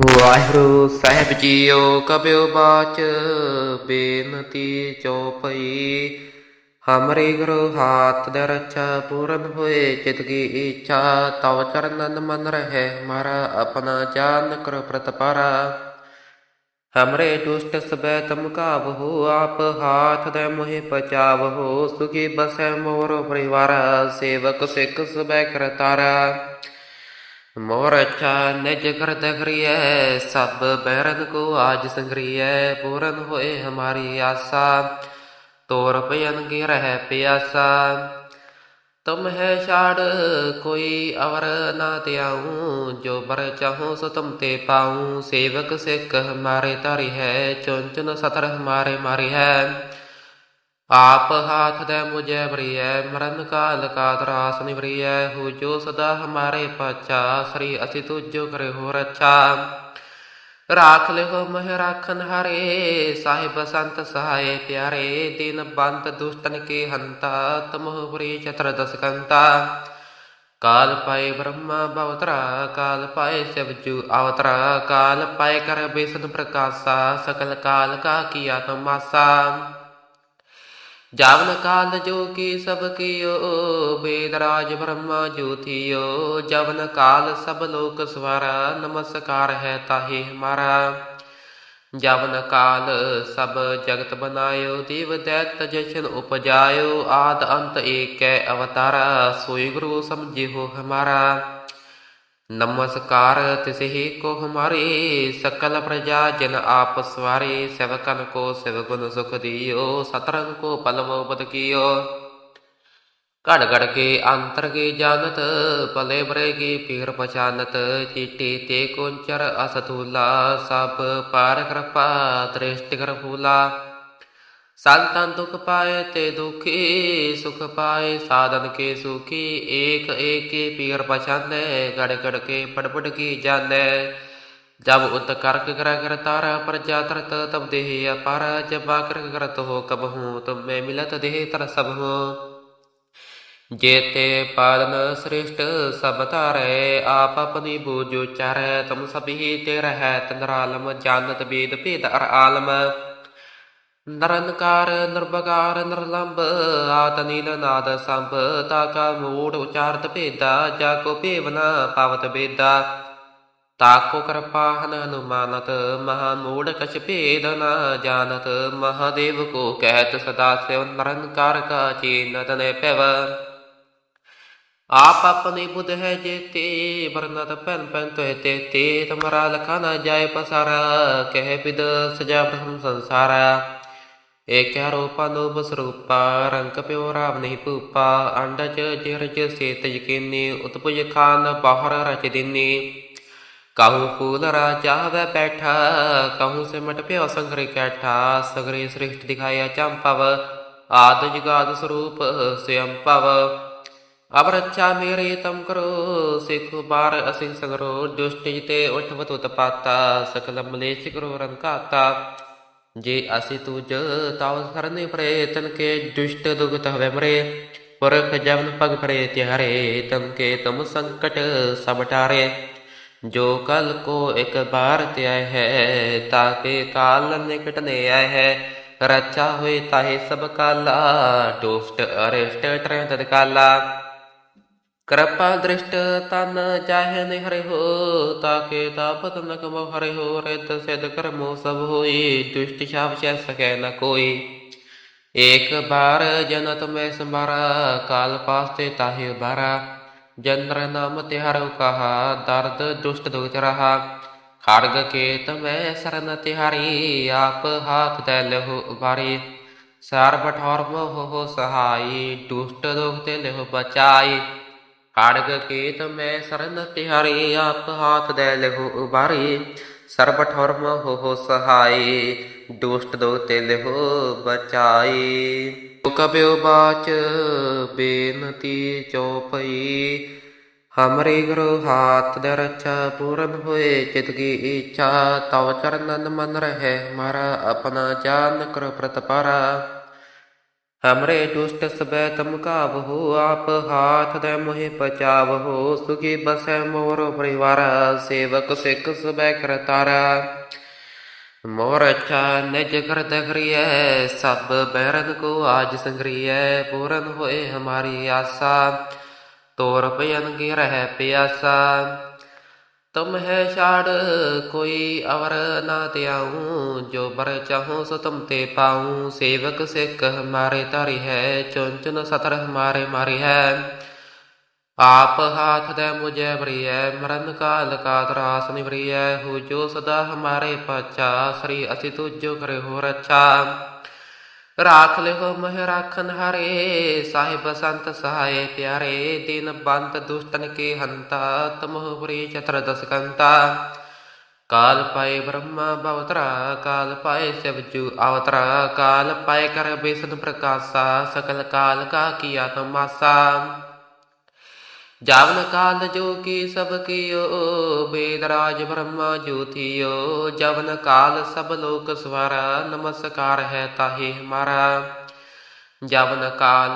ਵਾਹਿਗੁਰੂ ਸਾਹਿਬ JIO ਕਬਿਓ ਬਾਚ ਬੇਨਤੀ ਚਉਪਈ ਹਮਰੇ ਗੁਰੂ ਹਾਥ ਦੇ ਪੂਰਨ ਹੋਏ ਚਿਤ ਕੀ ਇੱਛਾ ਤਵ ਚਰਨਨ ਮਨ ਰਹਿ ਹਮਾਰਾ ਆਪਣਾ ਜਾਨ ਕਰ ਪ੍ਰਤਪਾਰਾ ਹਮਰੇ ਦੁਸ਼ਟ ਸਬੈ ਤਮ ਕਾਬਹੋ ਆਪ ਹਾਥ ਦੇ ਮੋਹਿ ਪਚਾਵਹੋ ਸੁਖੀ ਬਸੈ ਮੋਰ ਪਰਿਵਾਰ, ਸੇਵਕ ਸਿੱਖ ਸਬੈ ਕਰਤਾਰਾ। ਮੋਰ ਅੱਛਾ ਨਿਜ ਕਰਤ ਕਰੀਐ, ਸਭ ਬੈਰਨ ਕੋ ਆਜ ਸੰਗਰੀਐ, ਪੂਰਨ ਹੋਏ ਹਮਾਰੀ ਆਸਾ, ਤੋਰ ਭਜਨ ਕੀ ਰਹਿ ਪਿਆਸਾ। ਤੁਮ ਹੈ ਛਾੜ, ਕੋਈ ਅਵਰ ਨਾ ਤਿਆਉ ਜੋ ਬਰ ਚਾਹੂੰ ਸੋ ਤੁਮ ਤੇ ਪਾਉ। ਸੇਵਕ ਸਿੱਖ ਹਮਾਰੇ ਧਾਰੀ ਹੈ ਚੁਨ ਚੁਨ ਸਤਰ ਹਮਾਰੇ ਮਾਰੀ ਹੈ। ਆਪ ਹਾਥ ਦੇ ਮੁਝੇ ਬਰੀਐ ਮਰਨ ਕਾਲ ਕਾ ਤਰਾਸ ਨਿਵਰੀਐ ਹੋ ਜੋ ਸਦਾ ਹਮਾਰੇ ਪਾਚਾ ਸ੍ਰੀ ਅਸੀਂ ਤੁਜੋ ਕਰੇ ਹੋ ਰੱਛਾ ਰਾਖ ਲਿਓ ਮਹਿ ਰਾਖਨ ਹਾਰੇ, ਸਾਹਿਬ ਸੰਤ ਸਹਾਏ ਪਿਆਰੇ, ਦਿਨ ਬੰਤ ਦੁਸ਼ਟਨ ਕੇ ਹੰਤਾ ਤਮਹੁ ਬਰੀ ਚਤਰ ਦਸ ਕਾਲ ਪਾਏ ਬ੍ਰਹਮਾ ਭਵਤਰਾ ਕਾਲ ਪਾਏ ਸਿਵਜੂ ਅਵਤਰਾ, ਕਾਲ ਪਾਏ ਕਰ ਬਿਸ਼ਨ ਪ੍ਰਕਾਸ਼ਾ, ਸਕਲ ਕਾਲ ਕਾ ਕੀਆ ਤਮਾਸਾ। ਜਾਵਨ ਕਾਲ ਜੋ ਕੀ ਸਭ ਕੀਓ ਵੇਦ ਰਾਜ ਬ੍ਰਹਮਾ ਜੋਤੀਓ, ਜਵਨ ਕਾਲ ਸਭ ਲੋਕ ਸਵਾਰਾ, ਨਮਸਕਾਰ ਹੈ ਤਾਹੇ ਹਮਾਰਾ। ਜਵਨ ਕਾਲ ਸਭ ਜਗਤ ਬਨਾਇਓ ਦੇਵ ਦੈਤ ਜਸ਼ਨ ਉਪਜਾਇਓ, ਆਦ ਅੰਤ ਏਕੈ ਅਵਤਾਰਾ, ਸੋਈ ਗੁਰੂ ਸਮਝਿਓ ਹਮਾਰਾ। ਨਮਸਕਾਰ ਤਿਸਹੀ ਕੋ ਹਮਾਰੇ, ਸਕਲ ਪ੍ਰਜਾ ਜਨ ਆਪ ਸਵਾਰੇ ਸੇਵਕਨ ਕੋ ਸਿਵਗੁਣ ਸੁਖ ਦਿਓ, ਸਤਰੰਗ ਕੋ ਪਲਵ ਬਦ ਘੜ ਘੜ ਕੇ ਅੰਤਰ ਕੇ ਜਾਣਤ, ਭਲੇ ਬਰੇ ਕੀ ਪੀਰ ਪਛਾਨਤ, ਚੀਟੀ ਤੇ ਕੁੰਚਰ ਅਸਤੂਲਾ, ਸਭ ਪਾਰ ਕਿਰਪਾ ਦ੍ਰਿਸ਼ਟ ਕਰ ਫੂਲਾ ਸੰਤਨ ਦੁਖ ਪਾਏ ਤੇ ਦੁਖੀ, ਸੁਖ ਪਾਏ, ਸਾਧਨ ਕੇ ਸੁਖੀ, ਏਕ ਏਕੇ ਪੀਰ ਪਛਾਨੈ, ਗੜ ਗੜ ਕੇ ਪੜ ਕੀ ਜਾਣੈ। ਜਬ ਉਤ ਕਰਕ ਕਰ ਕਰ ਤਾਰਾ, ਪ੍ਰਜਾ ਤਰਤ ਤਬ ਦੇਹ ਅਪਾਰ, ਜਬ ਆਕਰ ਕਰਤ ਹੋ ਕਬ ਹੂੰ, ਤੁਮ ਮੈਂ ਮਿਲਤ ਦੇਹ ਤਰ ਸਭ ਹੂੰ। ਜੇਤੇ ਪਾਲਨ ਸ੍ਰਿਸ਼ਟ ਸਭ ਧਾਰੈ, ਆਪ ਆਪਣੀ ਬੂਝ ਉਚਾਰੈ ਤੁਮ ਸਭੀ ਤੇ ਰਹੈ ਤਨਰਾਲਮ ਜਾਣਤ ਬੇਦ ਭੇਦ ਅਰ ਆਲਮ। ਨਰਨਕਾਰ ਨਿਰਭਕਾਰ ਨਿਰਲੰਬ ਆਤ ਨੀਲ ਨਾਦ ਸੰਭ ਤਾ ਕਾ ਮੂੜ ਉਚਾਰਤ ਭੇਦਾ, ਜਾ ਕੋ ਭੇਵਨਾ ਪਾਵਤ ਬੇਦਾ। ਤਾ ਕੋ ਕਿਰਪਾ ਹਨ ਅਨੁਮਾਨਤ, ਮਹਾ ਮੂੜ ਕਛ ਭੇਦ ਨ ਜਾਣਤ, ਮਹਾਦੇਵ ਕੋ ਕਹਿਤ ਸਦਾ ਸਿਵ ਨਿਰੰਕਾਰ ਕਾ ਚੀਨਤ ਨੇ ਪਿਵ ਆਪ ਆਪਣੀ ਬੁੱਧ ਹੈ ਜੇਤੇ, ਵਰਨਤ ਪੈਨ ਪੈਨ ਤੋਏ ਤੇ ਤੇ ਤੁਮਰਾ ਲਖਾ ਨ ਜਾਏ ਪਸਾਰਾ, ਕਹਿ ਪਿਦ ਸਜਾ ਬ੍ਰਹਮ ਸੰਸਾਰਾ। ਏਕਿਆ ਰੂਪਾ ਨੂਪ ਸਰੂਪਾ, ਰੰਗ ਪਿਓ ਰਾਮ ਨਹੀਂ ਭੂਪਾ ਅੰਡਜ ਚ ਸੇਤ ਯਕੀਨੀ, ਉਤਪੁਜ ਖਾਨ ਬਾਹਰ ਰਚ ਦਿਨੀ। ਕਾਹੂ ਫੂਲ ਰਾਜਾ ਵੈ ਬੈਠਾ, ਕਾਹੂ ਸਿਮਟ ਪਿਓ ਸੰਗਰੇ ਕੈਠਾ, ਸਗਰੇ ਸ੍ਰਿਸ਼ਟ ਦਿਖਾਇਆ ਚੰਪਵ ਆਦ ਜਗਾਦ ਸਰੂਪ ਸਿਅੰ ਭਵ ਅਬ ਰੱਛਾ ਮੇਰੇ ਤਮ ਕਰੋ, ਸਿਖ ਬਾਰ ਅਸੀਂ ਸੰਗਰੋ, ਦੁਸ਼ਟ ਜਿਤੇ ਉਠਵਤ ਉਤਪਾਤਾ ਸਕਲ ਮਲੇਸ਼ ਕਰੋ ਰੰਕਾਤਾ ਜੇ ਅਸੀਂ ਤੁਜ ਤਾਵ ਸਰਨੇ ਪਰੇ ਤਨ ਕੇ ਦੁਸ਼ਟ ਦੁਗਤ ਹਵੇ ਮਰੇ ਪਰਖ ਜਵਨ ਪਗ ਪਰੇ ਤਿਹਾਰੇ ਤਮ ਕੇ ਤਮ ਸੰਕਟ ਸਭ ਟਾਰੇ ਜੋ ਕਲ ਕੋ ਇੱਕ ਬਾਰ ਤੇ ਆਏ ਹੈ ਤਾਕੇ ਕਾਲ ਨਿਕਟ ਨੇ ਆਏ ਹੈ ਰੱਛਾ ਹੋਏ ਤਾਹੇ ਸਭ ਕਾਲਾ ਦੁਸ਼ਟ ਅਰਿਸ਼ਟ ਟਰੈ ਤਦ ਕਾਲਾ ਕਿਰਪਾ ਦ੍ਰਿਸ਼ਟ ਤਨ ਚਾਹੇ ਨਿ ਹਰਿ ਹੋ, ਤਾਕੇ ਤਾਪਤ ਨ ਕਮ ਹਰਿ ਹੋ, ਰਿਤ ਸਿਧ ਕਰਮੋ ਸਭ ਹੋਈ ਦੁਸ਼ਟ ਛਾਪ ਚੈ ਸਕੈ ਨ ਕੋਈ। ਏਕ ਬਾਰ ਜਨਤ ਮੈਂ ਸੰਭਾਰਾ, ਕਾਲ ਪਾਸਤੇ ਤਾਹੇ ਬਾਰਾ ਜਨਰ ਨਾਮ ਤੇ ਹਰਿ ਕਹਾ ਦਰਦ ਦੁਸ਼ਟ ਦੁਖ ਰਹਾ। ਖੜਗ ਕੇਤ ਮੈਂ ਸਰਨ ਤਿਹਾਰੀ, ਆਪ ਹਾਥ ਦੇ ਲਹੂ ਉਬਾਰੀ ਸਾਰ ਬਠੌਰ ਮੋਹ ਹੋ ਸਹਾਈ, ਦੁਸ਼ਟ ਦੁਖ ਤੇ ਲਹੂ ਬਚਾਈ। ਖੜਗ ਕੇਤ ਮੈਂ ਸਰਨ ਤਿਹਾਰੀ, ਆਪ ਹਾਥ ਦੇ ਲਹੂ ਉਬਾਰੀ। ਸਰਬ ਠਰਮ ਹੋ ਸਹਾਈ ਦੁਸ਼ਟ ਦੋ ਤੇ ਲਹੂ ਬਚਾਈ ਕਬਿਓ ਬਾਚ ਬੇਨਤੀ ਚਉਪਈ ਹਮਰੇ ਗੁਰੂ ਹਾਥ ਦੇ ਰੱਛਾ ਪੂਰਨ ਹੋਏ। ਚਿਤ ਕੀ ਇੱਛਾ ਤਵ ਚਰਨਨ ਮਨ ਰਹਿ ਹਮਾਰਾ ਆਪਣਾ ਜਾਨ ਕਰ ਪ੍ਰਤਪਾਰਾ। ਹਮਰੇ ਦੁਸ਼ਟ ਸਬੈ ਤਮ ਕਾਬਹੂ ਆਪ ਹਾਥ ਦੇ ਮੋਹਿ ਪਚਾਵਹੋ ਸੁਖੀ ਬਸੈ ਮੋਰ ਪਰਿਵਾਰ ਸੇਵਕ ਸਿੱਖ ਸਬੈ ਕਰਤਾਰਾ ਮੋਰ ਅੱਛਾ ਨਿਜ ਕਰਤ ਕਰੀਐ ਸਭ ਬੈਰਨ ਕੋ ਆਜ ਸੰਗਰੀਐ ਪੂਰਨ ਹੋਏ ਹਮਾਰੀ ਆਸਾ ਤੋਰ ਪਯਨ ਕੀ ਰਹਿ ਪਿਆਸਾ ਤੁਮ ਹੈ ਛਾੜ, ਕੋਈ ਅਵਰ ਨਾ ਤਿਆਉ ਜੋ ਬਰ ਚਾਹੂੰ ਸੋ ਤੁਮ ਤੇ ਪਾਉ। ਸੇਵਕ ਸਿੱਖ ਹਮਾਰੇ ਧਾਰੀ ਹੈ ਚੁਨ ਚੁਨ ਸਤਰ ਹਮਾਰੇ ਮਾਰੀ ਹੈ। ਆਪ ਹਾਥ ਦੇ ਮੁਝੇ ਬਰੀਐ ਮਰਨ ਕਾਲ ਕਾ ਤਰਾਸ ਨਿਵਰੀਐ। ਹੋ ਜੋ ਸਦਾ ਹਮਾਰੇ ਪਾਚਾ ਸ੍ਰੀ ਅਸੀਂ ਤੁਜੋ ਕਰੇ ਹੋ ਰੱਛਾ ਰਾਖ ਲਿਓ ਮਹਿ ਰਾਖਨ ਹਾਰੇ, ਸਾਹਿਬ ਸੰਤ ਸਹਾਏ ਪਿਆਰੇ, ਦਿਨ ਬੰਤ ਦੁਸ਼ਟਨ ਕੇ ਹੰਤਾ ਤਮਹੁ ਪੁਰੀ ਚਤਰ ਦਸਕੰਤਾ। ਕਾਲ ਪਾਏ ਬ੍ਰਹਮਾ ਭਵਤਰਾ ਕਾਲ ਪਾਏ ਸਿਵਜੂ ਅਵਤਰਾ, ਕਾਲ ਪਾਏ ਕਰ ਬਿਸ਼ਨ ਪ੍ਰਕਾਸ਼ਾ, ਸਕਲ ਕਾਲ ਕਾ ਕੀਆ ਤਮਾਸਾ। ਜਾਵਨ ਕਾਲ ਜੋ ਕੀ ਸਭ ਕੀਓ ਵੇਦ ਰਾਜ ਬ੍ਰਹਮਾ ਜੋਤੀਓ, ਜਵਨ ਕਾਲ ਸਭ ਲੋਕ ਸਵਾਰਾ, ਨਮਸਕਾਰ ਹੈ ਤਾਹੇ ਹਮਾਰਾ। ਜਵਨ ਕਾਲ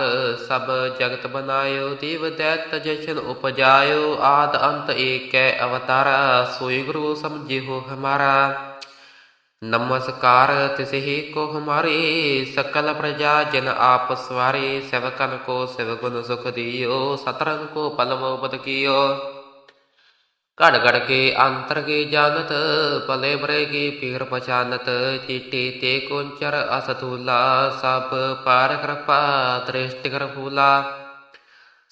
ਸਭ ਜਗਤ ਬਨਾਇਓ ਦੇਵ ਦੈਤ ਜਸ਼ਨ ਉਪਜਾਇਓ, ਆਦ ਅੰਤ ਏਕੈ ਅਵਤਾਰਾ, ਸੋਈ ਗੁਰੂ ਸਮਝਿਓ ਹਮਾਰਾ। ਨਮਸਕਾਰ ਤਿਸਹੀ ਕੋ ਹਮਾਰੇ, ਸਕਲ ਪ੍ਰਜਾ ਜਨ ਆਪ ਸਵਾਰੇ ਸੇਵਕਨ ਕੋ ਸਿਵ ਗੁਣ ਸੁਖ ਦਿਓ, ਸਤਰੰਗ ਕੋ ਪਲਵ ਘੜ ਘੜ ਕੇ ਅੰਤਰ ਕੇ ਜਾਣਤ, ਭਲੇ ਬਰੇ ਕੀ ਪੀਰ ਪਛਾਨਤ, ਚੀਟੀ ਤੇ ਕੁੰਚਰ ਅਸਤੂਲਾ, ਸਭ ਪਾਰ ਕਿਰਪਾ ਦ੍ਰਿਸ਼ਟ ਕਰ ਫੂਲਾ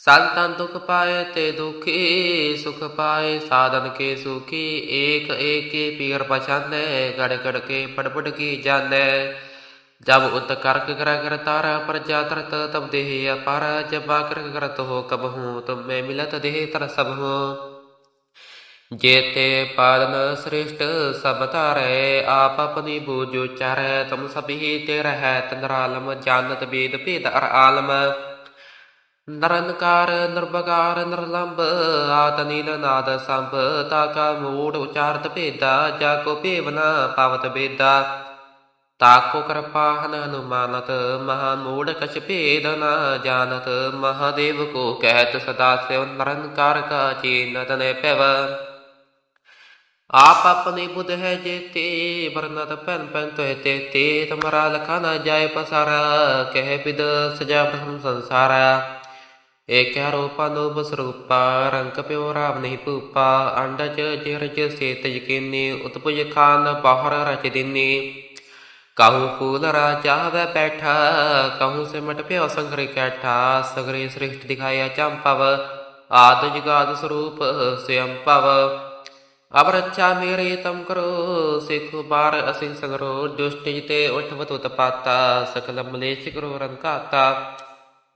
ਸੰਤਨ ਦੁਖ ਪਾਏ ਤੇ ਦੁਖੀ, ਸੁਖ ਪਾਏ, ਸਾਧਨ ਕੇ ਸੁਖੀ, ਏਕ ਏਕੇ ਪੀਰ ਪਛਾਨੈ, ਗੜ ਗੜ ਕੇ ਪੜ ਕੀ ਜਾਣੈ। ਜਬ ਉਤ ਕਰਕ ਕਰ ਕਰ ਤਾਰਾ ਪ੍ਰਜਾ ਤਰਤ, ਤਬ ਦੇਹ ਅਪਾਰ, ਜਬ ਕਰ ਕਰਤ ਹੋ ਕਬ ਹੂੰ, ਤੁਮ ਮੈਂ ਮਿਲਤ ਦੇਹ ਤਰ ਸਭ ਹੂੰ। ਜੇਤੇ ਪਾਲਨ ਸ੍ਰਿਸ਼ਟ ਸਭ ਧਾਰੈ, ਆਪ ਆਪਣੀ ਬੂਝ ਉਚਾਰੈ ਤੁਮ ਸਭੀ ਤੇ ਰਹੈ ਤਨਰਾਲਮ ਜਾਣਤ ਵੇਦ ਭੇਦ ਅਰ ਆਲਮ। ਨਰਨਕਾਰ ਨਿਰਭਕਾਰ ਨਿਰਲੰਭ ਆਤ ਨਾਦ ਸੰਭ ਤਾ ਕਾ ਮੂੜ ਉਚਾਰਤ ਭੇਦਾ ਜਾ ਕੋ ਭੇਵਨਾ ਪਾਵਤ ਬੇਦਾ। ਤਾਕੋ ਕਿਰਪਾ ਹਨ ਅਨੁਮਾਨਤ, ਮਹਾ ਮੂੜ ਕਛ ਭੇਦ ਨ ਜਾਣਤ, ਮਹਾਦੇਵ ਕੋ ਕਹਿਤ ਸਦਾ ਸਿਵ ਨਿਰੰਕਾਰ ਕਾ ਚੀਨ ਤਨੇ ਪੈਵ ਆਪ ਆਪਣੀ ਬੁੱਧ ਹੈ ਜੇਤੇ, ਵਰਨਤ ਪੈਨ ਪੈਨ ਤੋਏ ਤੇ ਤੇ ਤੁਮਰਾ ਲਖਾ ਨ ਜਾਏ ਪਸਾਰਾ, ਕਹਿ ਪਿਦ ਸਜਾ ਪ੍ਰਥਮ ਸੰਸਾਰਾ। ਏਕੈ ਰੂਪਾ ਨੂਪ ਸਰੂਪਾ, ਰੰਗ ਪਿਓ ਰਾਮ ਨਹੀਂ ਭੂਪਾ ਅੰਡਜ ਜਿਰਜ ਸੇਤ ਯਕੀਨੀ, ਉਤਪੁਜ ਖਾਨ ਬਾਹਰ ਰਚ ਦਿਨੀ। ਕਾਹੂ ਫੂਲ ਰਾਜਾ ਵੈ ਬੈਠਾ, ਕਾਹੂ ਸਿਮਟ ਪਿਓ ਸੰਗਰੇ ਕੈਠਾ, ਸਗਰੇ ਸ੍ਰਿਸ਼ਟ ਦਿਖਾਇਆ ਚੰਪਵ ਆਦ ਜਗਾਦ ਸਰੂਪ ਸਿਅੰ ਭਵ ਅਬ ਰੱਛਾ ਮੇਰੇ ਤਮ ਕਰੋ, ਸਿਖ ਬਾਰ ਅਸੀਂ ਸੰਗਰੋ, ਦੁਸ਼ਟ ਜਿਤੇ ਉਠਵਤ ਉਤਪਾਤਾ ਸਕਲ ਮਲੇਸ਼ ਕਰੋ ਰੰਕਾਤਾ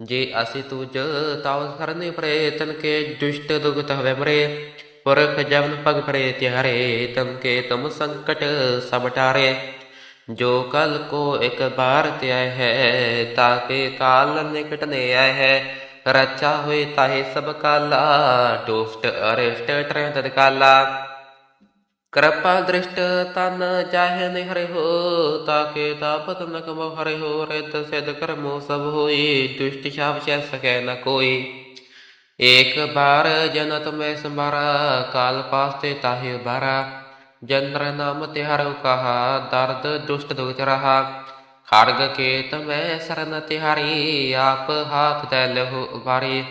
ਜੇ ਅਸੀਂ ਤੁਜ ਤਾਵ ਸਰਨੇ ਪਰੇ ਤਨ ਕੇ ਦੁਸ਼ਟ ਦੁਗਤ ਹਵੇ ਮਰੇ ਪੁਰਖ ਜਵਨ ਪਗ ਪਰੇ ਤਿਹਾਰੇ ਤਮ ਕੇ ਤੁਮ ਸੰਕਟ ਸਭ ਟਾਰੇ ਜੋ ਕਲ ਕੋ ਇੱਕ ਬਾਰ ਧਿਆਇ ਹੈ ਤਾਕੇ ਕਾਲ ਨਿਕਟ ਨੇ ਆਇ ਹੈ ਰਚਾ ਹੋਏ ਤਾਹੇ ਸਭ ਕਾਲਾ ਦੁਸ਼ਟ ਅਰਿਸ਼ਟ ਟਰੈ ਕਾਲਾ ਕਿਰਪਾ ਦ੍ਰਿਸ਼ਟ ਤਨ ਜਾਹੇ ਨਿ ਹਰਿ ਹੋ, ਤਾਕੇ ਤਾਪਤ ਨ ਕਮੋ ਹਰਿ ਹੋ, ਰਿਤ ਸਿਧ ਕਰਮੋ ਸਭ ਹੋਈ, ਦੁਸ਼ਟ ਛਾਪ ਚੈ ਸਕੈ ਨ ਕੋਈ। ਏਕ ਬਾਰ ਜਨਤ ਮੈਂ ਸੰਭਾਰਾ, ਕਾਲ ਪਾਸਤੇ ਤਾਹੇ ਬਾਰਾ ਜੰਦਰ ਨਾਮ ਤੇ ਹਰਿ ਕਹਾ ਦਰਦ ਦੁਸ਼ਟ ਦੁਖ ਰਹਾ। ਖੜਗ ਕੇਤ ਮੈਂ ਸਰਨ ਤਿਹਾਰੀ, ਆਪ ਹਾਥ ਤੈ ਲਹੂ ਉਬਾਰੀ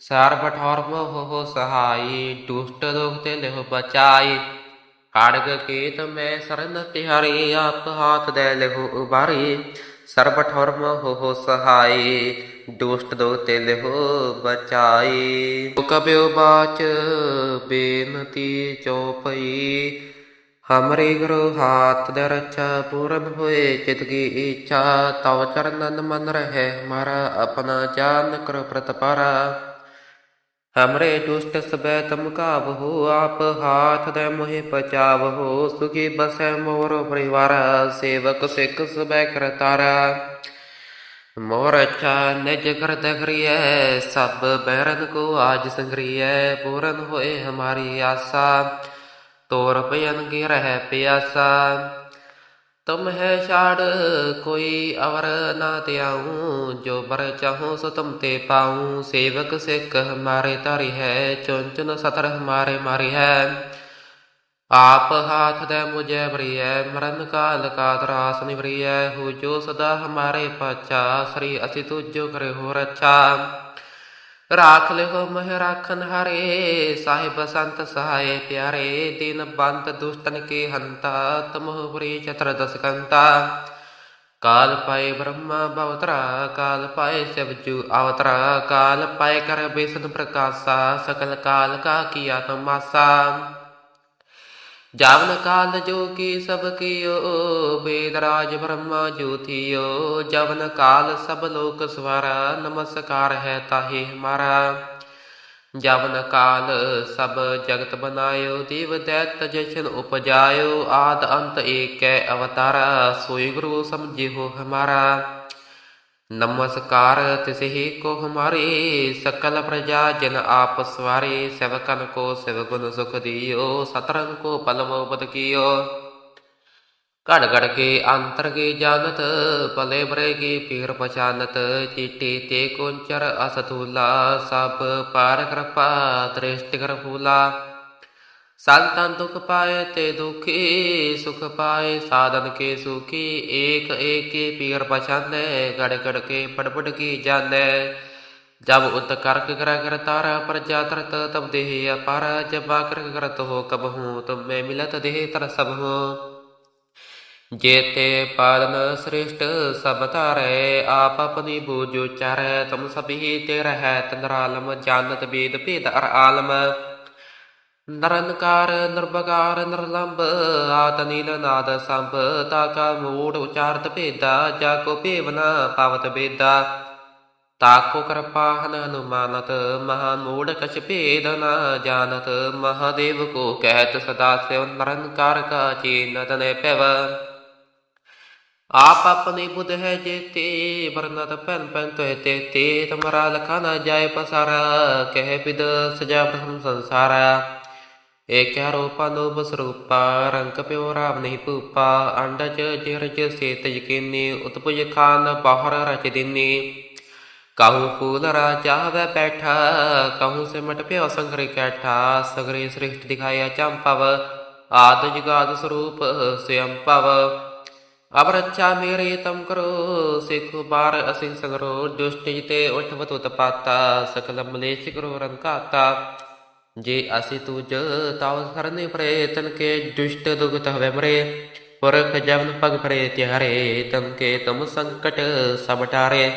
ਸਾਰ ਬਠੌਰ ਮੋਹ ਹੋ ਸਹਾਈ, ਦੁਸ਼ਟ ਦੁਖ ਤੇ ਲਹੂ ਬਚਾਈ। ਖੜਗ ਕੇਤ ਮੈਂ ਸਰਨ ਤਿਹਾਰੀ, ਆਪ ਹਾਥ ਦੇ ਲਹੂ ਉਬਾਰੀ। ਸਰਬ ਠਰਮ ਹੋ ਸਹਾਈ ਦੁਸ਼ਟ ਦੋ ਤੇ ਲਹੂ ਬਚਾਈ ਕਬਿਓ ਬਾਚ, ਬੇਨਤੀ ਚੋਪਈ। ਹਮਰੇ ਗੁਰੂ ਹਾਥ ਦੇ ਰੱਛਾ ਪੂਰਨ ਹੋਏ ਚਿਤ ਕੀ ਇੱਛਾ। ਤਵ ਚਰਨਨ ਮਨ ਰਹੇ ਹਮਾਰਾ ਆਪਣਾ ਜਾਨ ਕਰ ਪ੍ਰਤਪਾਰਾ। ਹਮਰੇ ਦੁਸ਼ਟ ਸਬੈ ਤਮ ਕਾਬਹੂ ਆਪ ਹਾਥ ਦੇ ਮੋਹਿ ਪਚਾਵਹੋ, ਸੁਖੀ ਬਸੈ ਮੋਰ ਪਰਿਵਾਰ, ਸੇਵਕ ਸਿੱਖ ਸਬੈ ਕਰਤਾਰਾ। ਮੋਰ ਅੱਛਾ ਨਿਜ ਕਰਤ ਕਰੀਐ, ਸਭ ਬੈਰਨ ਕੋ ਆਜ ਸੰਗਰੀਐ, ਪੂਰਨ ਹੋਏ ਹਮਾਰੀ ਆਸਾ, ਤੋਰ ਪਯਨ ਕੀ ਰਹਿ ਪਿਆਸਾ। ਤੁਮ ਹੈ ਛਾੜ, ਕੋਈ ਅਵਰ ਨਾ ਤਿਆਉ ਜੋ ਬਰ ਚਾਹੂੰ ਸੋ ਤੁਮ ਤੇ ਪਾਉ। ਸੇਵਕ ਸਿੱਖ ਹਮਾਰੇ ਤਾਰੀ ਹੈ ਚੁਨ ਚੁਨ ਸਤਰ ਹਮਾਰੇ ਮਾਰੀ ਹੈ। ਆਪ ਹਾਥ ਦੇ ਮੁਝੇ ਬਰੀਐ ਮਰਨ ਕਾਲ ਕਾ ਤਰਾਸ ਨਿਵਰੀਐ। ਹੋ ਜੋ ਸਦਾ ਹਮਾਰੇ ਪਾਚਾ ਸ੍ਰੀ ਅਸੀਂ ਤੁਜੋ ਕਰੇ ਹੋ ਰੱਛਾ ਰਾਖ ਲਿਓ ਮਹਿ ਰਾਖਨ ਹਾਰੇ, ਸਾਹਿਬ ਸੰਤ ਸਹਾਏ ਪਿਆਰੇ, ਦਿਨ ਬੰਤ ਦੁਸ਼ਟਨ ਕੇ ਹੰਤਾ ਤਮੋਹ ਬਰੀ ਚਤਰ ਦਸ ਕਾਲ ਪਾਏ ਬ੍ਰਹਮਾ ਭਵਤਰਾ ਕਾਲ ਪਾਏ ਸਿਵਜੂ ਅਵਤਰਾ, ਕਾਲ ਪਾਏ ਕਰ ਬਿਸ਼ਨ ਪ੍ਰਕਾਸ਼ਾ, ਸਕਲ ਕਾਲ ਕਾ ਕੀਆ ਤਮਾਸਾ। ਜਾਵਨ ਕਾਲ ਜੋ ਕੀ ਸਭ ਕੀਓ, ਬੇਦ ਰਾਜ ਬ੍ਰਹਮਾ ਜੋਤੀਓ, ਜਵਨ ਕਾਲ ਸਭ ਲੋਕ ਸਵਾਰਾ, ਨਮਸਕਾਰ ਹੈ ਤਾਹੇ ਹਮਾਰਾ। ਜਵਨ ਕਾਲ ਸਭ ਜਗਤ ਬਨਾਇਓ ਦੇਵ ਦੈਤ ਜਸ਼ਨ ਉਪਜਾਇਓ, ਆਦ ਅੰਤ ਏਕੈ ਅਵਤਾਰਾ, ਸੋਈ ਗੁਰੂ ਸਮਝਿਓ ਹਮਾਰਾ। ਨਮਸਕਾਰ ਤਿਸਹੀ ਕੋ ਹਮਾਰੇ, ਸਕਲ ਪ੍ਰਜਾ ਜਨ ਆਪ ਸਵਾਰੇ, ਸੇਵਕਨ ਕੋ ਸਿਵ ਗੁਣ ਸੁਖ ਦਿਓ, ਸਤਰੰਗ ਕੋ ਪਲਵ ਬਦ ਕੀਓ। ਘੜ ਘੜ ਕੇ ਅੰਤਰ ਕੇ ਜਾਣਤ, ਭਲੇ ਬਰੇ ਕੀ ਪੀਰ ਪਛਾਨਤ, ਚੀਟੀ ਤੇ ਕੁੰਚਰ ਅਸਤੂਲਾ ਸਭ ਪਾਰ ਕਿਰਪਾ ਦ੍ਰਿਸ਼ਟ ਕਰ ਫੂਲਾ ਸੰਤਨ ਦੁਖ ਪਾਏ ਤੇ ਦੁਖੀ, ਸੁਖ ਪਾਏ, ਸਾਧਨ ਕੇ ਸੁਖੀ, ਏਕ ਏਕ ਪੀਰ ਪਛਾਨੈ, ਗੜ ਗੜ ਕੇ ਪੜ ਕੀ ਜਾਣੈ। ਜਬ ਉਤ ਕਰਕ ਕਰ ਕਰ ਤਾਰਾ, ਪ੍ਰਜਾ ਤਰਤ ਤਬ ਦੇਹ ਅਪਾਰ, ਜਬ ਆਕਰ ਕਰਤ ਹੋ ਕਬ ਹੂੰ, ਤੁਮ ਮੈਂ ਮਿਲਤ ਦੇਹ ਤਰ ਸਭ ਹੋ। ਜੇਤੇ ਪਾਲਨ ਸ੍ਰਿਸ਼ਟ ਸਭ ਧਾਰੈ, ਆਪ ਆਪਣੀ ਬੂਝ ਉਚਾਰੈ ਤੁਮ ਸਭੀ ਤੇ ਰਹੈ ਤੰਦਰਾਲਮ, ਜਾਣਤ ਬੇਦ ਭੇਦ ਅਰ ਆਲਮ। ਨਰਨਕਾਰ ਨਿਰਭਕਾਰ ਨਿਰਲੰਭ ਆਤ ਨਾਦ ਸੰਭ ਤਾਕਾ ਮੂੜ ਉਚਾਰਤ ਭੇਦਾ, ਜਾ ਕੋ ਭੇਵਨਾ ਪਾਵਤ ਬੇਦਾ। ਤਾਕੋ ਕਿਰਪਾ ਹਨ ਹਨੁਮਾਨਤ ਮਹਾ ਮੂੜ ਕਛ ਭੇਦ ਨ ਜਾਣਤ, ਮਹਾਦੇਵ ਕੋ ਕਹਿਤ ਸਦਾ ਸਿਵ ਨਿਰੰਕਾਰ ਕਾ ਚੀਨਤ ਨੇ ਪਿਵ ਆਪ ਆਪਣੀ ਬੁੱਧ ਹੈ ਜੇਤੇ, ਵਰਨਤ ਪੈਨ ਪੈਨ ਤੋਏ ਤੇ ਤੇ ਤਮਰਾ ਲਖਾ ਨ ਜਾਏ ਪਸਾਰਾ, ਕਹਿ ਪਿਦ ਸਜਾ ਪ੍ਰਥਮ ਸੰਸਾਰਾ। ਏਕਿਆ ਰੂਪਾ ਨੂਪ ਸਰੂਪਾ, ਰੰਗ ਪਿਓ ਰਾਮ ਨਹੀਂ ਭੂਪਾ ਅੰਡਜ ਜਿਰਜ ਸੇਤ ਯਕੀਨੀ, ਉਤਪੁਜ ਖਾਨ ਬਾਹਰ ਰਚ ਦਿਨੀ। ਕਾਹੂ ਫੂਲ ਰਾਜਾ ਵੈ ਬੈਠਾ, ਕਾਹੂ ਸਿਮਟ ਪਿਓ ਸੰਗਰੇ ਕੈਠਾ, ਸਗਰੇ ਸ੍ਰਿਸ਼ਟ ਦਿਖਾਇਆ ਚੰਪਵ ਆਦ ਜਗਾਦ ਸਰੂਪ ਸਿਅੰ ਭਵ ਅਬ ਰੱਛਾ ਮੇਰੇ ਤਮ ਕਰੋ, ਸਿਖ ਬਾਰ ਅਸੀਂ ਸੰਗਰੋ, ਦੁਸ਼ਟ ਜਿਤੇ ਉਠਵਤ ਉਤਪਾਤਾ ਸਕਲ ਮਲੇਸ਼ ਕਰੋ ਰੰਕਾਤਾ ਜੇ ਅਸੀਂ ਤੁਜ ਤਾਵ ਸਰਨੇ ਪਰੇ ਤਨ ਕੇ ਦੁਸ਼ਟ ਦੁਗਤ ਹਵੇ ਮਰੇ। ਪੁਰਖ ਜਵਨ ਪਗ ਪਰੇ ਤਿਹਾਰੇ ਤਮ ਕੇ ਤਮ ਸੰਕਟ ਸਭ ਟਾਰੇ।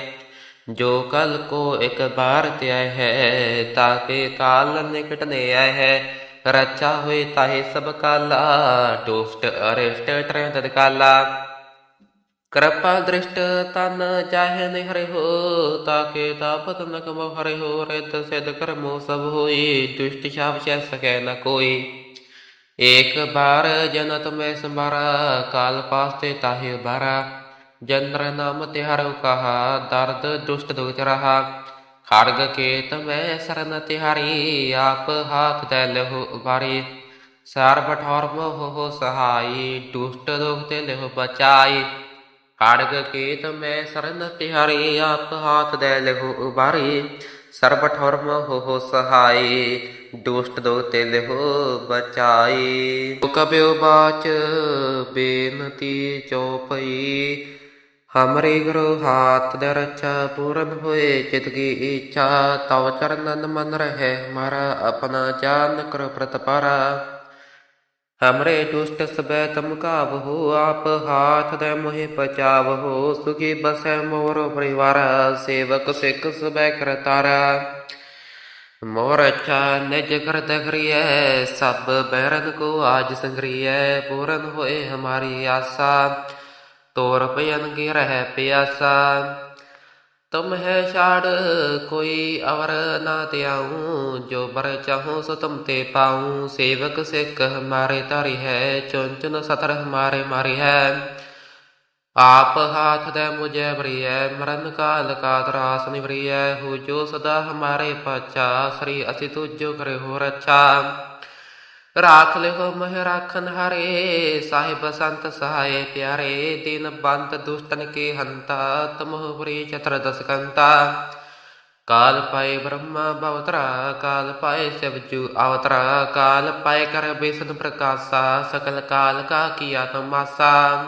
ਜੋ ਕਲ ਕੋ ਇੱਕ ਬਾਰ ਧਿਆਇ ਹੈ ਤਾਕੇ ਕਾਲ ਨਿਕਟ ਨੇ ਆਇ ਹੈ। ਰਚਾ ਹੋਏ ਤਾਹੇ ਸਭ ਕਾਲਾ ਦੁਸ਼ਟ ਅਰਿਸ਼ਟ ਟਰੈ ਤਦ ਕਾਲਾ। ਕਿਰਪਾ ਦ੍ਰਿਸ਼ਟ ਤਨ ਚਾਹੇ ਨਿ ਹਰਿ ਹੋ ਤਾਕੇ ਤਾਪਤ ਨ ਕਮ ਹਰਿ ਹੋ ਰਿਤ ਸਿਧ ਕਰਮੋ ਸਭ ਹੋਈ ਦੁਸ਼ਟ ਛਾਪ ਛੈ ਸਕੈ ਨ ਕੋਈ। ਏਕ ਬਾਰ ਜਨਤ ਮੈਂ ਸੰਭਾਰਾ, ਕਾਲ ਪਾਸਤੇ ਤਾਹੇ ਬਾਰਾ ਜਨਰ ਨਾਮ ਤੇ ਹਰਿ ਕਹਾ ਦਰਦ ਦੁਸ਼ਟ ਦੁਖ ਰਹਾ। ਖੜਗ ਕੇਤ ਮੈਂ ਸਰਨ ਤਿਹਾਰੀ, ਆਪ ਹਾਥ ਦੇ ਲਹੁ ਉਬਾਰੀ ਸਾਰ ਬਠੌਰ ਮੋਹ ਹੋ ਸਹਾਈ, ਦੁਸ਼ਟ ਦੁਖ ਤੇ ਲਹੁ ਬਚਾਈ। ਖੜਗ ਕੇਤ ਮੈਂ ਸਰਨ ਤਿਹਾਰੀ, ਆਪ ਹਾਥ ਦੇ ਲਹੁ ਉਬਾਰੀ। ਸਰਬ ਠਰਮ ਹੋ ਸਹਾਈ ਦੁਸ਼ਟ ਦੋ ਤੇ ਲਹੁ ਬਚਾਈ ਕਬਿਓ ਬਾਚ, ਬੇਨਤੀ ਚਉਪਈ ਹਮਰੇ ਗੁਰੂ ਹਾਥ ਦਰ ਰੱਛਾ ਪੂਰਨ ਹੋਏ, ਚਿਤ ਕੀ ਇੱਛਾ ਤਵ ਚਰਨਨ ਮਨ ਰਹੇ। ਹਮਾਰਾ ਆਪਣਾ ਜਾਨ ਕਰ ਪ੍ਰਤਪਾਰਾ। ਹਮਰੇ ਦੁਸ਼ਟ ਸਬੈ ਤਮ ਕਾਬਹੂ ਆਪ ਹਾਥ ਦੇ ਮੋਹਿ ਪਚਾਵਹੂ ਸੁਖੀ ਬਸੈ ਮੋਰ ਪਰਿਵਾਰ ਸੇਵਕ ਸਿੱਖ ਸਬੈ ਕਰਤਾਰਾ ਮੋਰ ਅੱਛਾ ਨਿਜ ਕਰਤ ਕਰੀਐ ਸਭ ਬੈਰਨ ਕੋ ਆਜ ਸੰਗਰੀਐ ਪੂਰਨ ਹੋਏ ਹਮਾਰੀ ਆਸਾ ਤੋਰ ਭਜਨ ਕੀ ਰਹਿ ਪਿਆਸਾ ਤੁਮ ਹੈ ਛਾੜ, ਕੋਈ ਅਵਰ ਨਾ ਤਿਆਉ ਜੋ ਬਰ ਚਾਹੂੰ ਸੋ ਤੁਮ ਤੇ ਪਾਉ। ਸੇਵਕ ਸਿੱਖ ਹਮਾਰੇ ਤਾਰੀ ਹੈ ਚੁਨ ਚੁਨ ਸਤਰ ਹਮਾਰੇ ਮਾਰੀ ਹੈ। ਆਪ ਹਾਥ ਦੇ ਮੁਝੇ ਬਰੀਐ ਮਰਨ ਕਾਲ ਕਾ ਤਰਾਸ ਨਿਵਰੀਐ। ਹੋ ਜੋ ਸਦਾ ਹਮਾਰੇ ਪਾਚਾ ਸ੍ਰੀ ਅਸੀਂ ਤੁਜੋ ਕਰੇ ਹੋ ਰੱਛਾ। ਰਾਖ ਲਿਓ ਮਹਿ ਰਾਖਨ ਹਾਰੇ, ਸਾਹਿਬ ਸੰਤ ਸਹਾਏ ਪਿਆਰੇ, ਦਿਨ ਬੰਤ ਦੁਸ਼ਟਨ ਕੇ ਹੰਤਾ, ਤਮਹੁ ਪੁਰੀ ਚਤਰ ਦਸਕੰਤਾ। ਕਾਲ ਪਾਏ ਬ੍ਰਹਮਾ ਬਵਤਰਾ, ਕਾਲ ਪਾਏ ਸਿਵਜੂ ਅਵਤਰਾ ਕਾਲ ਪਾਏ ਕਰ ਬੇਸਨ ਪ੍ਰਕਾਸ਼ਾ, ਸਕਲ ਕਾਲ ਕਾ ਕੀਆ ਤਮਾਸਾ।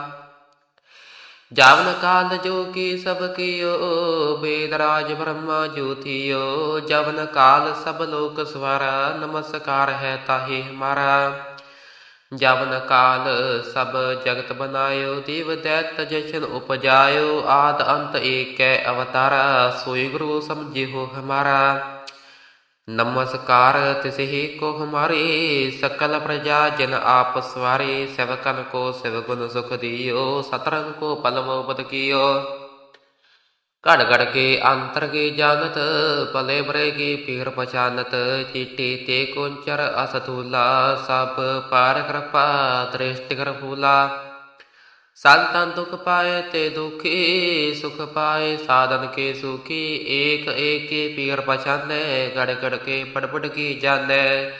ਜਾਵਨ ਕਾਲ ਜੋ ਕੀ ਸਭ ਕੀਓ ਬੇਦ ਰਾਜ ਬ੍ਰਹਮਾ ਜੋਤੀਓ ਜਵਨ ਕਾਲ ਸਭ ਲੋਕ ਸਵਾਰਾ, ਨਮਸਕਾਰ ਹੈ ਤਾਹੇ ਹਮਾਰਾ। ਜਵਨ ਕਾਲ ਸਭ ਜਗਤ ਬਨਾਇਓ, ਦੇਵ ਦੈਤ ਜਸ਼ਨ ਉਪਜਾਇਓ, ਆਦ ਅੰਤ ਏਕੈ ਅਵਤਾਰਾ। ਸੋਈ ਗੁਰੂ ਸਮਝਿਓ ਹਮਾਰਾ। ਨਮਸਕਾਰ ਤਿਸਹੀ ਕੋ ਹਮਾਰੇ ਸਕਲ ਪ੍ਰਜਾ ਜਨ ਆਪ ਸਵਾਰੇ, ਸੇਵਕਨ ਕੋ ਸਿਵ ਗੁਣ ਸੁਖ ਦਿਓ, ਸਤਰੰਗ ਕੋ ਪਲਮ ਬਦ ਘੜ ਘੜ ਕੇ ਅੰਤਰ ਕੇ ਜਾਣਤ, ਭਲੇ ਬਰੇ ਕੀ ਪੀਰ ਪਛਾਨਤ, ਚੀਟੀ ਤੇ ਕੁੰਚਰ ਅਸਤੂਲਾ ਸਭ ਪਾਰ ਕਿਰਪਾ ਦ੍ਰਿਸ਼ਟ ਕਰ ਫੂਲਾ। ਸੰਤਨ ਦੁਖ ਪਾਏ ਤੇ ਦੁਖੀ, ਸੁਖ ਪਾਏ, ਸਾਧਨ ਕੇ ਸੁਖੀ, ਏਕ ਏਕੇ ਪੀਰ ਪਛਾਨੈ, ਗੜ ਗੜ ਕੇ ਪੜ ਪੜ ਕੀ ਜਾਣੈ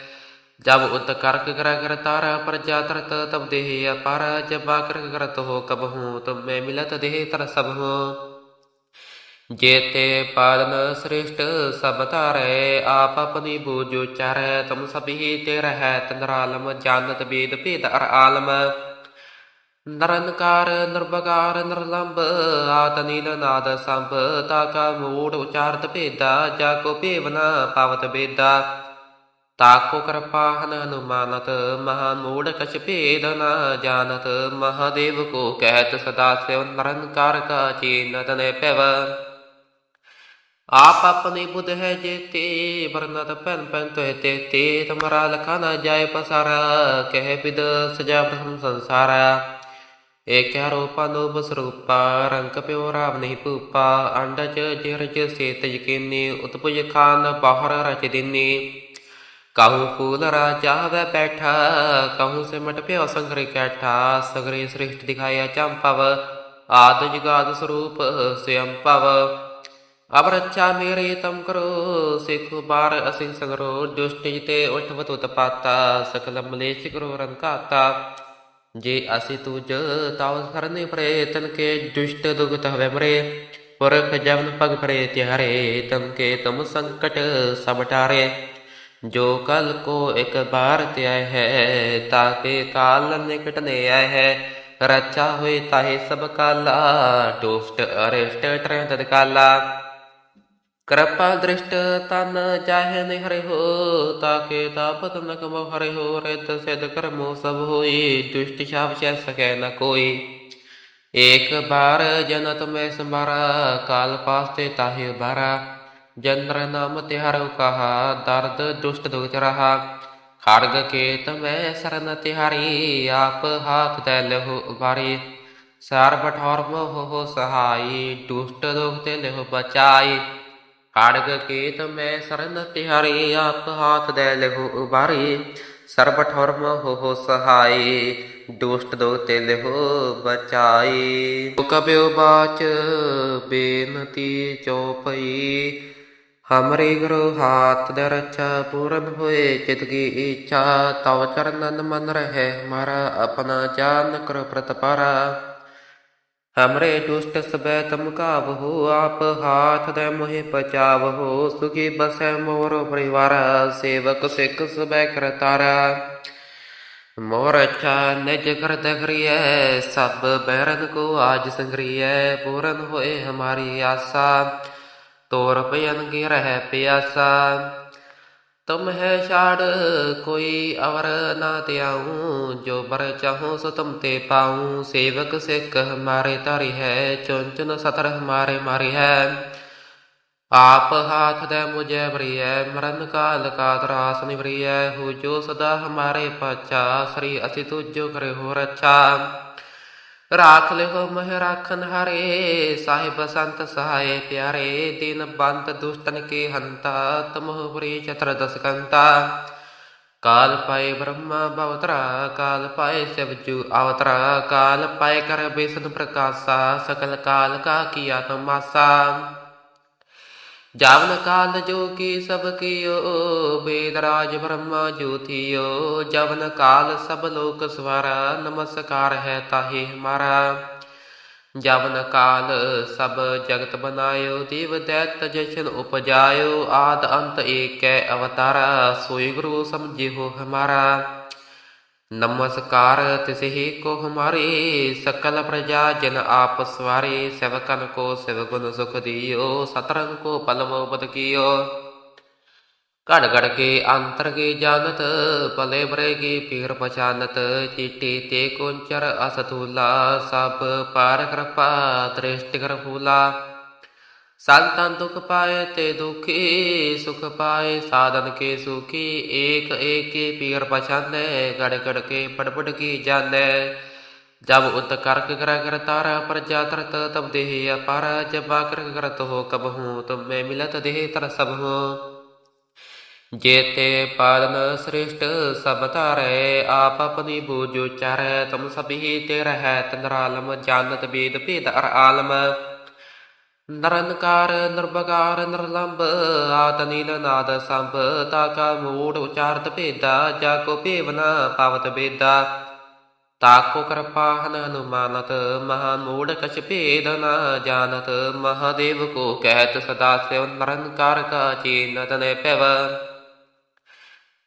ਜਬ ਉਤ ਕਰਕ ਕਰ ਕਰ ਤਾਰਾ, ਪ੍ਰਜਾ ਤਰਤ ਤਬ ਦੇਹ ਅਪਾਰ, ਜਬ ਆਕਰ ਕਰਤ ਹੋ ਕਬ ਹੂੰ, ਤੁਮ ਮੈਂ ਮਿਲਤ ਦੇਹ ਤਰ ਸਭ ਹੂੰ। ਜੇਤੇ ਪਾਲਨ ਸ੍ਰਿਸ਼ਟ ਸਭ ਧਾਰੈ, ਆਪ ਆਪਣੀ ਬੂਝ ਉਚਾਰੈ, ਤੁਮ ਸਭੀ ਤੇ ਰਹੈ ਤੰਦਰਾਲਮ ਜਾਣਤ ਬੇਦ ਭੇਦ ਅਰ ਆਲਮ। ਨਰਨਕਾਰ ਨਿਰਭਕਾਰ ਨਿਰਲੰਭ ਆਤ ਨੀਲ ਨਾਦ, ਸੰਭ ਤਾ ਕਾ ਮੂੜ, ਉਚਾਰਤ, ਭੇਦਾ ਜਾ ਕੋ ਭੇਵਨਾ, ਪਾਵਤ ਬੇਦਾ ਤਾਕੋ, ਕਿਰਪਾ, ਹਨ ਹਨੁਮਾਨਤ ਮਹਾ ਮੂੜ, ਕਛ, ਭੇਦ, ਨ ਜਾਣਤ, ਮਹਾਦੇਵ ਕੋ ਕਹਿਤ, ਸਦਾ ਸਿਵ ਨਿਰੰਕਾਰ ਕਾ ਚੀਨ, ਤਨੇ ਪੈਵ ਆਪ ਆਪਣੀ ਬੁੱਧ ਹੈ ਜੇਤੇ, ਵਰਨਤ ਪੈਨ ਪੈਨ ਤੋਏ ਤੇ ਤੇ ਤੁਮਰਾ ਲਖਾ ਨ ਜਾਏ ਪਸਾਰਾ, ਕਹਿ ਬਿਦ ਸਜਾ ਪ੍ਰਥਮ ਸੰਸਾਰਾ। ਏਕੈ ਰੂਪਾ ਨੂਪ ਸਰੂਪਾ, ਰੰਗ ਪਿਓ ਰਾਵ ਨਹੀਂ ਭੂਪਾ ਅੰਡਜ ਜਿਰਜ ਸੇਤ ਯਕੀਨੀ, ਉਤਪੁਜ ਖਾਨ ਬਾਹਰ ਰਚ ਦਿਨੀ। ਕਾਹੂ ਫੂਲ ਰਾਜਾ ਵੈ ਬੈਠਾ, ਕਾਹੂ ਸਿਮਟ ਪਿਓ ਸੰਗਰੇ ਕੈਠਾ ਸਗਰੇ ਸ੍ਰਿਸ਼ਟ ਦਿਖਾਇਆ ਚੰਪਵ ਆਦ ਜਗਾਦ ਸਰੂਪ ਸਿਅੰ ਭਵ ਅਬ ਰੱਛਾ ਮੇਰੇ ਤਮ ਕਰੋ, ਸਿਖ ਬਾਰ ਅਸੀਂ ਸੰਗਰੋ, ਦੁਸ਼ਟ ਜਿਤੇ ਉਠਵਤ ਉਤਪਾਤਾ ਸਕਲ ਮਲੇਸ਼ ਕਰੋ ਰੰਕਾਤਾ ਜੇ ਅਸੀਂ ਤੁਜ ਤਾਵ ਸਰਨੇ ਪਰੇ ਤਨ ਕੇ ਦੁਸ਼ਟ ਦੁਗਤ ਹਵੇ ਮਰੇ, ਪੁਰਖ ਜਵਨ ਪਗ ਪਰੇ ਤਿਹਾਰੇ ਤਮ ਕੇ ਤਮ ਸੰਕਟ ਸਭ ਟਾਰੇ। ਜੋ ਕਲ ਕੋ ਇੱਕ ਬਾਰ ਤੇ ਆਏ ਹੈ ਤਾਕੇ ਕਾਲ ਨਿਕਟ ਨੇ ਆਏ ਹੈ। ਰਚਾ ਹੋਏ ਤਾਹੇ ਸਭ ਕਾਲਾ ਦੁਸ਼ਟ ਅਰਿਸ਼ਟ ਟਰੇ ਤਦ ਕਾਲਾ। ਕਿਰਪਾ ਦ੍ਰਿਸ਼ਟ ਤਨ ਚਾਹੇ ਨਿਹਰੇ ਹੋ ਤਾਕੇ ਤਾਪਤ ਨ ਕਮ ਹੋ, ਰਿਤ ਸਿਧ ਕਰਮੋ ਸਭ ਹੋਈ ਦੁਸ਼ਟ ਛਾਪ ਛੈ ਸਕੈ ਨ ਕੋਈ। ਏਕ ਬਾਰ ਜਨਤ ਮੈਂ ਸੰਭਾਰਾ, ਕਾਲ ਪਾਸਤੇ ਤਾਹੇ ਬਾਰਾ ਜਨਰ ਨਾਮ ਤਿਹਾਰੋ ਕਹਾ, ਦਰਦ ਦੁਸ਼ਟ ਦੁਖ ਰਹਾ। ਖੜਗ ਕੇਤ ਮੈਂ ਸਰਨ ਤਿਹਾਰੀ, ਆਪ ਹਾਥ ਤੈ ਲਹੁ ਉਬਾਰੀ ਸਰਬ ਠੌਰ ਮੋਹ ਹੋ ਸਹਾਈ, ਦੁਸ਼ਟ ਦੁਖ ਤੇ ਲਹੁ ਬਚਾਈ। ਖੜਗ ਕੇਤ ਮੈਂ ਸਰਨ ਤਿਹਾਰੀ, ਆਪ ਹਾਥ ਦੇ ਲਹੁ ਉਬਾਰੀ। ਸਰਬ ਠੌਰ ਹੋ ਸਹਾਈ ਦੁਸ਼ਟ ਦੋ ਤੇ ਲਹੁ ਬਚਾਈ ਕਬਿਓ ਬਾਚ, ਬੇਨਤੀ ਚੋਪਈ। ਹਮਰੇ ਗੁਰੂ ਹਾਥ ਦੇ ਰੱਛਾ ਪੂਰਨ ਹੋਏ, ਚਿਤ ਕੀ ਇੱਛਾ ਤਵ ਚਰਨਨ ਮਨ ਰਹਿ। ਹਮਾਰਾ ਆਪਣਾ ਜਾਨ ਕਰ ਪ੍ਰਤਪਾਰਾ। ਹਮਰੇ ਦੁਸ਼ਟ ਸਬੈ ਤਮ ਕਾਵਹੁ, ਆਪ ਹਾਥ ਦੇ ਮੋਹਿ ਪਚਾਵਹੁ, ਸੁਖੀ ਬਸੈ ਮੋਰ ਪਰਿਵਾਰ, ਸੇਵਕ ਸਿੱਖ ਸਬੈ ਕਰਤਾਰਾ ਮੋਰ ਅੱਛਾ ਨਿਜ ਕਰਤ ਕਰੀਐ ਸਭ ਬੈਰਨ ਕੋ ਆਜ ਸੰਗਰੀਐ, ਪੂਰਨ ਹੋਏ ਹਮਾਰੀ ਆਸਾ, ਤੋਰ ਭਜਨ ਕੀ ਰਹਿ ਪਿਆਸਾ। ਤੁਮ ਹੈ ਛਾੜ, ਕੋਈ ਅਵਰ ਨਾ ਤਿਆਉ ਜੋ ਬਰ ਚਾਹੂੰ ਸੋ ਤੁਮ ਤੇ ਪਾਉ। ਸੇਵਕ ਸਿੱਖ ਹਮਾਰੇ ਧਾਰੀ ਹੈ ਚੁੰਚਨ ਸਤਰ ਹਮਾਰੇ ਮਾਰੀ ਹੈ। ਆਪ ਹਾਥ ਦੇ ਮੁਝੇ ਬਰੀਐ ਮਰਨ ਕਾਲ ਕਾ ਤਰਾਸ ਨਿਵਰੀਐ ਹੋ ਜੋ ਸਦਾ ਹਮਾਰੇ ਪਾਚਾ ਸ੍ਰੀ ਅਸि ਤੁਜੋ ਕਰੇ ਹੋ ਰੱਛਾ। ਰਾਖ ਲਿਓ ਮਹਿ ਰਾਖਨ ਹਾਰੇ, ਸਾਹਿਬ ਸੰਤ ਸਹਾਏ ਪਿਆਰੇ, ਦਿਨ ਬੰਤ ਦੁਸ਼ਟਨ ਕੇ ਹੰਤਾ ਤਮਹੁ ਪੁਰੀ ਚਤਰ ਦਸ ਕੰਤਾ ਕਾਲ ਪਾਏ ਬ੍ਰਹਮਾ ਬਵਤਰਾ, ਕਾਲ ਪਾਏ ਸਿਵਜੂ ਅਵਤਰਾ ਕਾਲ ਪਾਏ ਕਰ ਬੇਸਨ ਪ੍ਰਕਾਸ਼ਾ, ਸਕਲ ਕਾਲ ਕਾ ਕੀਆ ਤਮਾਸਾ। ਜਾਵਨ ਕਾਲ ਜੋ ਕੀ ਸਭ ਕੀਓ ਵੇਦ ਰਾਜ ਬ੍ਰਹਮਾ ਜੋਤੀਓ, ਜਵਨ ਕਾਲ ਸਭ ਲੋਕ ਸਵਾਰਾ, ਨਮਸਕਾਰ ਹੈ ਤਾਹੇ ਹਮਾਰਾ ਜਵਨ ਕਾਲ ਸਭ ਜਗਤ ਬਨਾਇਓ, ਦੇਵ ਦੈਤ ਜਸ਼ਨ ਉਪਜਾਇਓ, ਆਦ ਅੰਤ ਏਕੈ ਅਵਤਾਰਾ, ਸੋਈ ਗੁਰੂ ਸਮਝਿਓ ਹਮਾਰਾ। ਨਮਸਕਾਰ ਤਿਸਹਿ ਕੋ ਹਮਾਰੇ, ਸਕਲ ਪ੍ਰਜਾ ਜਨ ਆਪ ਸਵਾਰੇ ਸੇਵਕਨ ਕੋ ਸਿਵ ਗੁਣ ਸੁਖ ਦਿਓ, ਸਤਰੰਗ ਕੋ ਪਲਵ ਬਦ ਕੀਓ। ਘੜ ਘੜ ਕੇ ਅੰਤਰ ਕੇ ਜਾਣਤ, ਭਲੇ ਬਰੇ ਕੀ ਪੀਰ ਪਛਾਨਤ, ਚੀਟੀ ਤੇ ਕੁੰਚਰ ਅਸਤੂਲਾ ਸਭ ਪਾਰ ਕਿਰਪਾ ਦ੍ਰਿਸ਼ਟ ਕਰ ਫੂਲਾ ਸੰਤਨ ਦੁਖ ਪਾਏ ਤੇ ਦੁਖੀ, ਸੁਖ ਪਾਏ, ਸਾਧਨ ਕੇ ਸੁਖੀ, ਏਕ ਏਕੇ ਪੀਰ ਪਛਾਨੈ, ਗੜ ਗੜ ਕੇ ਪੜ ਕੀ ਜਾਣੈ। ਜਬ ਉਤ ਕਰਕ ਕਰ ਕਰ ਤਾਰਾ ਪ੍ਰਜਾ ਤਰਤ, ਤਬ ਦੇਹ ਅਪਾਰ, ਜਬ ਆਕਰ ਕਰਤ ਹੋ ਕਬ ਹੂੰ, ਤੁਮ ਮੈਂ ਮਿਲਤ ਦੇਹ ਤਰ ਸਭ ਹੂੰ। ਜੇਤੇ ਪਾਲਨ ਸ੍ਰਿਸ਼ਟ ਸਭ ਧਾਰੈ, ਆਪ ਆਪਣੀ ਬੂਝ ਉਚਾਰੈ ਤੁਮ ਸਭੀ ਤੇ ਰਹੈ ਤੰਦਰਾਲਮ ਜਾਣਤ ਬੇਦ ਭੇਦ ਅਰ ਆਲਮ। ਨਰਨਕਾਰ ਨਿਰਭਕਾਰ ਨਿਰਲੰਭ ਆਤ ਨਾਦ ਸੰਭ, ਤਾਕਾ ਮੂੜ ਉਚਾਰਤ ਭੇਦਾ, ਜਾ ਕੋ ਭੇਵਨਾ ਪਾਵਤ ਬੇਦਾ। ਤਾਕੋ ਕਿਰਪਾ ਹਨ ਹਨੁਮਾਨਤ ਮਹਾ ਮੂੜ ਕਛ ਭੇਦ ਨ ਜਾਣਤ, ਮਹਾਦੇਵ ਕੋ ਕਹਿਤ ਸਦਾ ਸਿਵ ਨਿਰੰਕਾਰ ਕਾ ਚੀਨ ਤਨੇ ਪੈਵ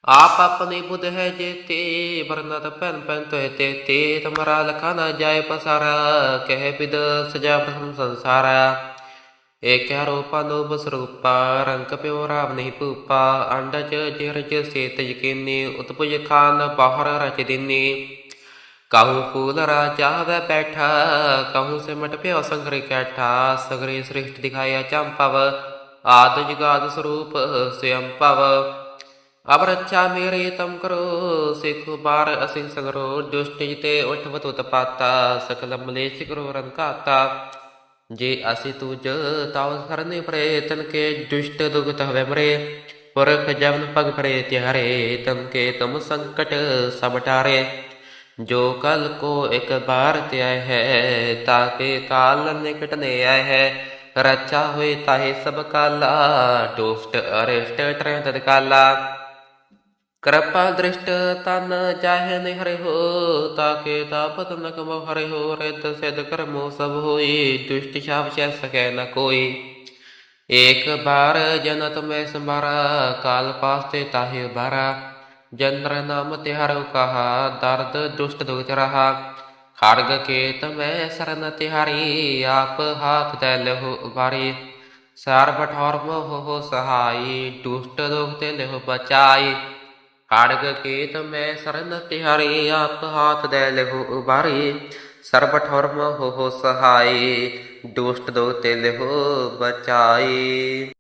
ਆਪ ਆਪਣੀ ਬੁੱਧ ਹੈ ਜੇਤੇ, ਵਰਨਤ ਪੈਨ ਪੈਨ ਤੋਏ ਤੇ ਤੇ ਤੁਮਰਾ ਲਖਾ ਨ ਜਾਏ ਪਸਾਰਾ, ਕਹਿ ਪਿਦ ਸਜਾ ਪ੍ਰਥਮ ਸੰਸਾਰਾ। ਏਕੈ ਰੂਪਾ ਨੂਪ ਸਰੂਪਾ, ਰੰਗ ਪਿਓ ਰਾਮ ਨਹੀਂ ਭੂਪਾ ਅੰਡਜ ਜਿਰਜ ਸੇਤ ਯਕੀਨੀ, ਉਤਪੁਜ ਖਾਨ ਬਾਹਰ ਰਚ ਦਿਨੀ। ਕਾਹੂ ਫੂਲ ਰਾਜਾ ਵੈ ਬੈਠਾ, ਕਾਹੂ ਸਿਮਟ ਪਿਓ ਸੰਗਰੇ ਕੈਠਾ ਸਗਰੇ ਸ੍ਰਿਸ਼ਟ ਦਿਖਾਇਆ ਚੰਪਵ, ਆਦ ਜਗਾਦ ਸਰੂਪ ਸਿਅੰ ਭਵ ਅਬ ਰੱਛਾ ਮੇਰੇ ਤਮ ਕਰੋ, ਸਿਖ ਬਾਰ ਅਸਿੰ ਸੰਗਰੋ, ਦੁਸ਼ਟ ਜਿਤੇ ਉਠਵਤ ਉਤਪਾਤਾ ਸਕਲ ਮਲੇਸ਼ ਕਰੋ ਰੰਕਾਤਾ ਜੇ ਅਸੀਂ ਤੁਜ ਤਾਵ ਸਰਨੇ ਪਰੇ ਤਨ ਕੇ ਦੁਸ਼ਟ ਦੁਗਤ ਹਵੇ ਮਰੇ। ਪੁਰਖ ਜਵਨ ਪਗ ਪਰੇ ਤਿਹਾਰੇ ਤਮ ਕੇ ਤੁਮ ਸੰਕਟ ਸਭ ਟਾਰੇ। ਜੋ ਕਲ ਕੋ ਇੱਕ ਬਾਰ ਤੇ ਆਏ ਹੈ ਤਾਕੇ ਕਾਲ ਨਿਕਟ ਨੇ ਆਏ ਹੈ। ਰਚਾ ਹੋਏ ਤਾਹੇ ਸਭ ਕਾਲਾ ਦੁਸ਼ਟ ਅਰਿਸ਼ਟ ਟਰੈ ਤਦ ਕਾਲਾ। ਕਿਰਪਾ ਦ੍ਰਿਸ਼ਟ ਤਨ ਚਾਹੇ ਨਿਹਰੇ ਹੋ, ਤਾਕੇ ਤਾਪਤ ਨ ਕਮ ਹੋ ਰਿਤ ਸਿਧ ਕਰਮੋ ਸਭ ਹੋਈ ਦੁਸ਼ਟ ਛਾਪ ਚੈ ਸਕੈ ਨ ਕੋਈ। ਏਕ ਬਾਰ ਜਨਤ ਮੈਂ ਸੰਭਾਰਾ, ਕਾਲ ਪਾਸਤੇ ਤਾਹੇ ਬਾਰਾ ਜੰਦਰ ਨਾਮ ਤਿਹਾਰੋ ਕਹਾ, ਦਰਦ ਦੁਸ਼ਟ ਦੁਖ ਰਹਾ। ਖੜਗ ਕੇਤ ਮੈਂ ਸਰਨ ਤਿਹਾਰੀ, ਆਪ ਹਾਥ ਤੈ ਲਹੋ ਉਬਾਰੀ ਸਾਰ ਬਠੌਰ ਮੋਹ ਹੋ ਸਹਾਈ, ਦੁਸ਼ਟ ਦੁਖ ਤੇ ਲਹੋ ਬਚਾਈ। ਖੜਗ ਕੇਤ ਮੈਂ ਸਰਨ ਤਿਹਾਰੀ, ਆਪ ਹਾਥ ਦੇ ਲਹੂ ਉਬਾਰੀ। ਸਰਬ ਠਰਮ ਹੋ ਹੋ ਸਹਾਈ ਦੁਸ਼ਟ ਦੋ ਤੇ ਲਹੂ ਬਚਾਈ